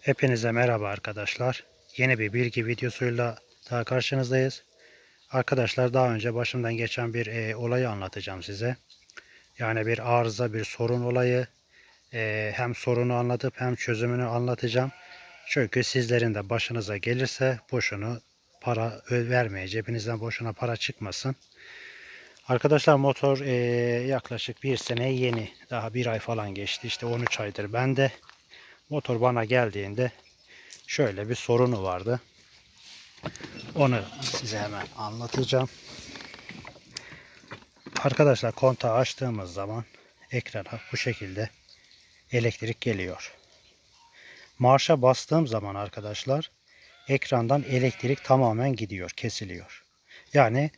Hepinize merhaba arkadaşlar. Yeni bir bilgi videosuyla daha karşınızdayız. Arkadaşlar daha önce başımdan geçen bir e, olayı anlatacağım size. Yani bir arıza, bir sorun olayı. E, hem sorunu anlatıp hem çözümünü anlatacağım. Çünkü sizlerin de başınıza gelirse boşuna para vermeye, cebinizden boşuna para çıkmasın. Arkadaşlar motor e, yaklaşık bir sene yeni. Daha bir ay falan geçti. İşte 13 aydır bende. Motor bana geldiğinde şöyle bir sorunu vardı. Onu size hemen anlatacağım. Arkadaşlar kontağı açtığımız zaman ekrana bu şekilde elektrik geliyor. Marşa bastığım zaman arkadaşlar ekrandan elektrik tamamen gidiyor, kesiliyor. Yani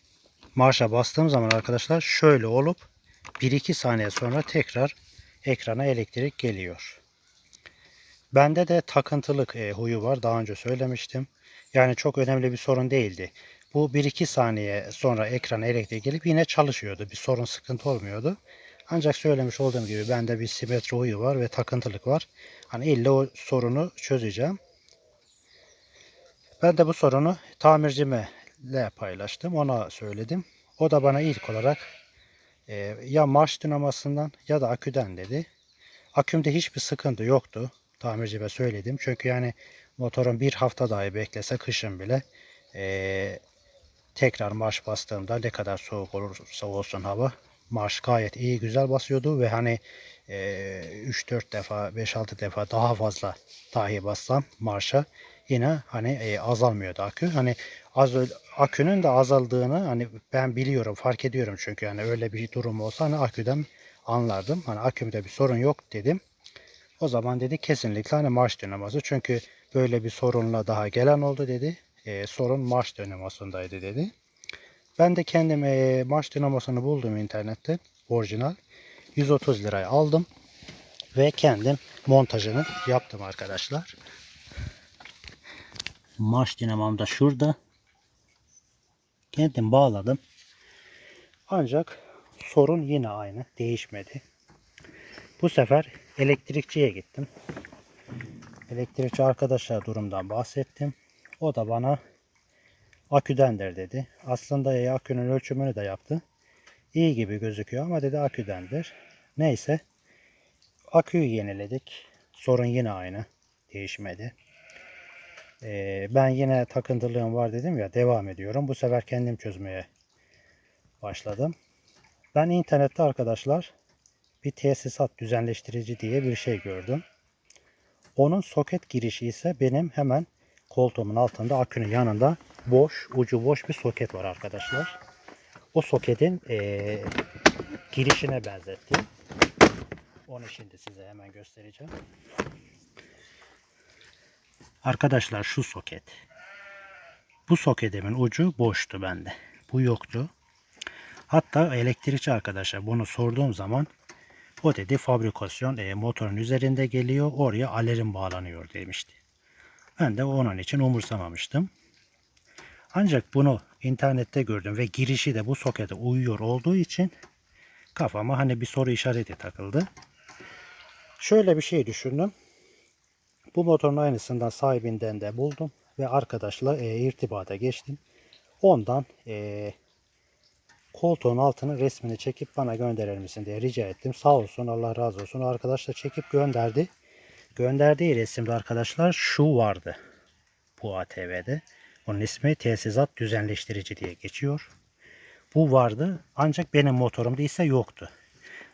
marşa bastığım zaman arkadaşlar şöyle olup 1-2 saniye sonra tekrar ekrana elektrik geliyor. Bende de takıntılık e, huyu var. Daha önce söylemiştim. Yani çok önemli bir sorun değildi. Bu 1-2 saniye sonra ekrana elektrik gelip yine çalışıyordu. Bir sorun sıkıntı olmuyordu. Ancak söylemiş olduğum gibi bende bir simetri huyu var ve takıntılık var. Hani illa o sorunu çözeceğim. Ben de bu sorunu tamircime paylaştım. Ona söyledim. O da bana ilk olarak e, ya marş dinamasından ya da aküden dedi. Akümde hiçbir sıkıntı yoktu tamircime söyledim. Çünkü yani motorun bir hafta dahi beklese kışın bile eee, tekrar marş bastığımda ne kadar soğuk olursa olsun hava marş gayet iyi güzel basıyordu ve hani eee 3-4 defa 5-6 defa daha fazla dahi bassam marşa yine hani eee, azalmıyordu akü. Hani az akünün de azaldığını hani ben biliyorum fark ediyorum çünkü yani öyle bir durum olsa hani aküden anlardım. Hani akümde bir sorun yok dedim. O zaman dedi kesinlikle hani marş dinaması. Çünkü böyle bir sorunla daha gelen oldu dedi. E, sorun marş dinamasındaydı dedi. Ben de kendim e, marş dinamasını buldum internetten. Orijinal. 130 liraya aldım. Ve kendim montajını yaptım arkadaşlar. Marş dinamam da şurada. Kendim bağladım. Ancak sorun yine aynı. Değişmedi. Bu sefer elektrikçiye gittim. Elektrikçi arkadaşa durumdan bahsettim. O da bana aküdendir dedi. Aslında e, akünün ölçümünü de yaptı. İyi gibi gözüküyor ama dedi aküdendir. Neyse. Aküyü yeniledik. Sorun yine aynı. Değişmedi. Ee, ben yine takıntılığım var dedim ya devam ediyorum. Bu sefer kendim çözmeye başladım. Ben internette arkadaşlar bir tesisat düzenleştirici diye bir şey gördüm. Onun soket girişi ise benim hemen koltuğumun altında akünün yanında boş, ucu boş bir soket var arkadaşlar. O soketin eee, girişine benzettim. Onu şimdi size hemen göstereceğim. Arkadaşlar şu soket. Bu soketimin ucu boştu bende. Bu yoktu. Hatta elektrikçi arkadaşa bunu sorduğum zaman o dedi fabrikasyon e, motorun üzerinde geliyor oraya alarm bağlanıyor demişti. Ben de onun için umursamamıştım. Ancak bunu internette gördüm ve girişi de bu sokete uyuyor olduğu için kafama hani bir soru işareti takıldı. Şöyle bir şey düşündüm. Bu motorun aynısından sahibinden de buldum ve arkadaşla e, irtibata geçtim. Ondan e, koltuğun altını resmini çekip bana gönderir misin diye rica ettim. Sağ olsun Allah razı olsun. Arkadaş da çekip gönderdi. Gönderdiği resimde arkadaşlar şu vardı. Bu ATV'de. Onun ismi tesisat düzenleştirici diye geçiyor. Bu vardı ancak benim motorumda ise yoktu.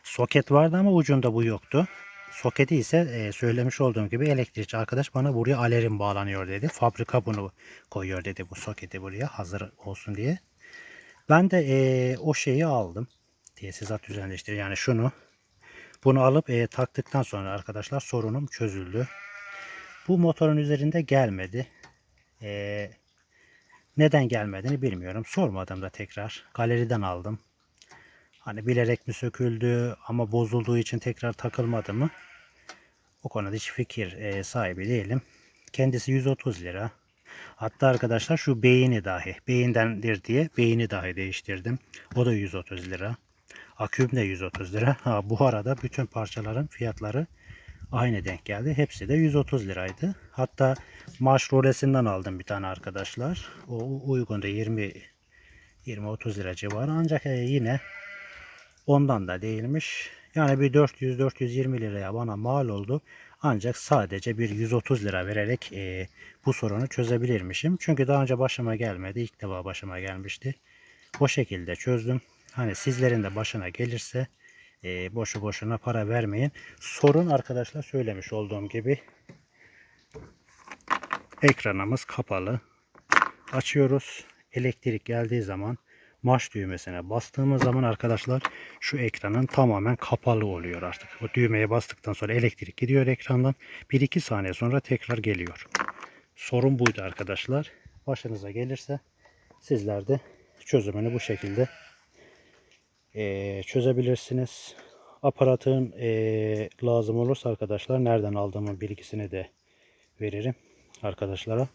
Soket vardı ama ucunda bu yoktu. Soketi ise e, söylemiş olduğum gibi elektrikçi arkadaş bana buraya alarm bağlanıyor dedi. Fabrika bunu koyuyor dedi bu soketi buraya hazır olsun diye. Ben de eee, o şeyi aldım. Tesisat düzenleştir. Yani şunu. Bunu alıp eee, taktıktan sonra arkadaşlar sorunum çözüldü. Bu motorun üzerinde gelmedi. Eee, neden gelmediğini bilmiyorum. Sormadım da tekrar. Galeriden aldım. Hani bilerek mi söküldü ama bozulduğu için tekrar takılmadı mı? O konuda hiç fikir eee, sahibi değilim. Kendisi 130 lira. Hatta arkadaşlar şu beyni dahi, beyindendir diye beyni dahi değiştirdim. O da 130 lira. Aküm de 130 lira. Ha, bu arada bütün parçaların fiyatları aynı denk geldi. Hepsi de 130 liraydı. Hatta maaş rolesinden aldım bir tane arkadaşlar. O uygundu 20 20-30 lira civarı ancak e, yine ondan da değilmiş. Yani bir 400-420 liraya bana mal oldu. Ancak sadece bir 130 lira vererek e, bu sorunu çözebilirmişim. Çünkü daha önce başıma gelmedi. İlk defa başıma gelmişti. O şekilde çözdüm. Hani sizlerin de başına gelirse e, boşu boşuna para vermeyin. Sorun arkadaşlar söylemiş olduğum gibi ekranımız kapalı. Açıyoruz. Elektrik geldiği zaman marş düğmesine bastığımız zaman arkadaşlar şu ekranın tamamen kapalı oluyor artık. O düğmeye bastıktan sonra elektrik gidiyor ekrandan. 1-2 saniye sonra tekrar geliyor. Sorun buydu arkadaşlar. Başınıza gelirse sizler de çözümünü bu şekilde eee, çözebilirsiniz. Aparatın eee, lazım olursa arkadaşlar nereden aldığımın bilgisini de veririm arkadaşlara.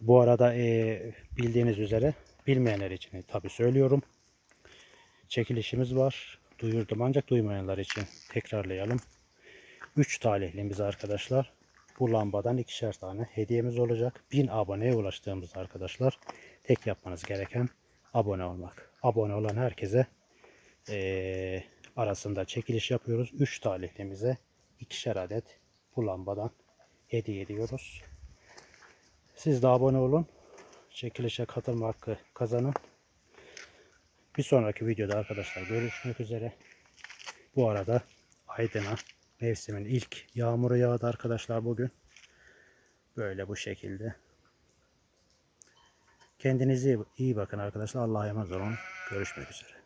Bu arada eee, bildiğiniz üzere bilmeyenler için tabi söylüyorum. Çekilişimiz var. Duyurdum ancak duymayanlar için tekrarlayalım. 3 talihlimiz arkadaşlar. Bu lambadan ikişer tane hediyemiz olacak. 1000 aboneye ulaştığımız arkadaşlar tek yapmanız gereken abone olmak. Abone olan herkese eee, arasında çekiliş yapıyoruz. 3 talihlimize ikişer adet bu lambadan hediye ediyoruz. Siz de abone olun. Çekilişe katılma hakkı kazanın. Bir sonraki videoda arkadaşlar görüşmek üzere. Bu arada Aydın'a mevsimin ilk yağmuru yağdı arkadaşlar bugün. Böyle bu şekilde. Kendinize iyi bakın arkadaşlar. Allah'a emanet olun. Görüşmek üzere.